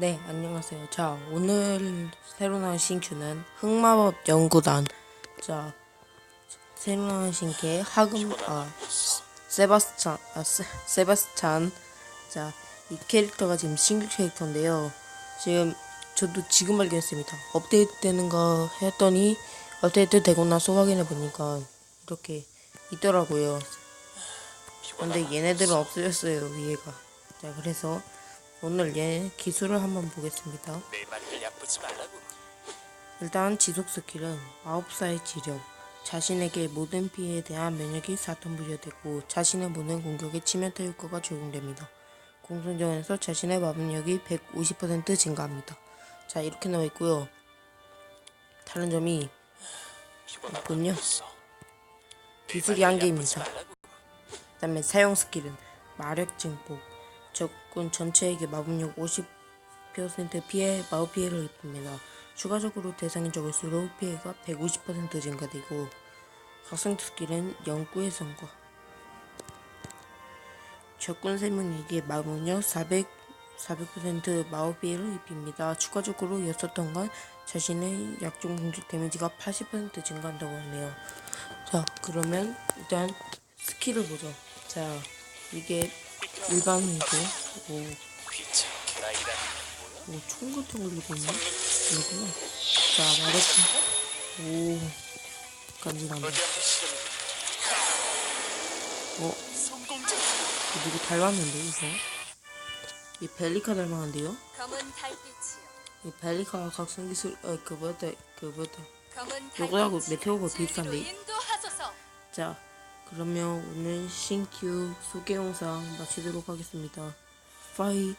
네, 안녕하세요. 자, 오늘 새로 나온 신규는 흑마법 연구단. 자, 새로 나온 신캐 하금 아 세바스찬 아 세, 세바스찬. 자, 이 캐릭터가 지금 신규 캐릭터인데요. 지금 저도 지금 발견했습니다. 업데이트 되는 거 했더니 업데이트 되고 나서 확인해 보니까 이렇게 있더라고요. 근데 얘네들은 없어졌어요 위에가. 자, 그래서 오늘 얘 기술을 한번 보겠습니다. 내 말을 얕보지 말라고. 일단 지속 스킬은 마법사의 지력. 자신에게 모든 피해에 대한 면역이 4톤 부여되고 자신의 모든 공격에 치명타 효과가 적용됩니다. 공성전에서 자신의 마법력이 150% 증가합니다. 자 이렇게 나와 있고요. 다른 점이. 있군요. 기술이 한 개입니다. 말라고. 그다음에 사용 스킬은 마력 증폭. 적군 전체에게 마법력 50% 피해 마법 피해를 입힙니다. 추가적으로 대상이 적을수록 피해가 150% 증가되고 각성 스킬은 영구의 성과. 적군 3명에게 마법력 400 400% 마법 피해를 입힙니다. 추가적으로 6턴간 자신의 약종 공격 데미지가 80% 증가한다고 하네요. 자, 그러면 일단 스킬을 보죠. 자, 이게 일반이고, 오, 오, 총 같은 걸 들고 있네? 이거구나. 자, 말했지. 오, 간지난다. 어, 누구 닮았는데, 이거? 이 벨리카 닮았는데요? 이 벨리카 각성 기술, 어, 그 뭐였다, 그 뭐였다. 요거하고. 메테오가 비슷한데? 자, 그러면 오늘 신규 소개 영상 마치도록 하겠습니다. 파이.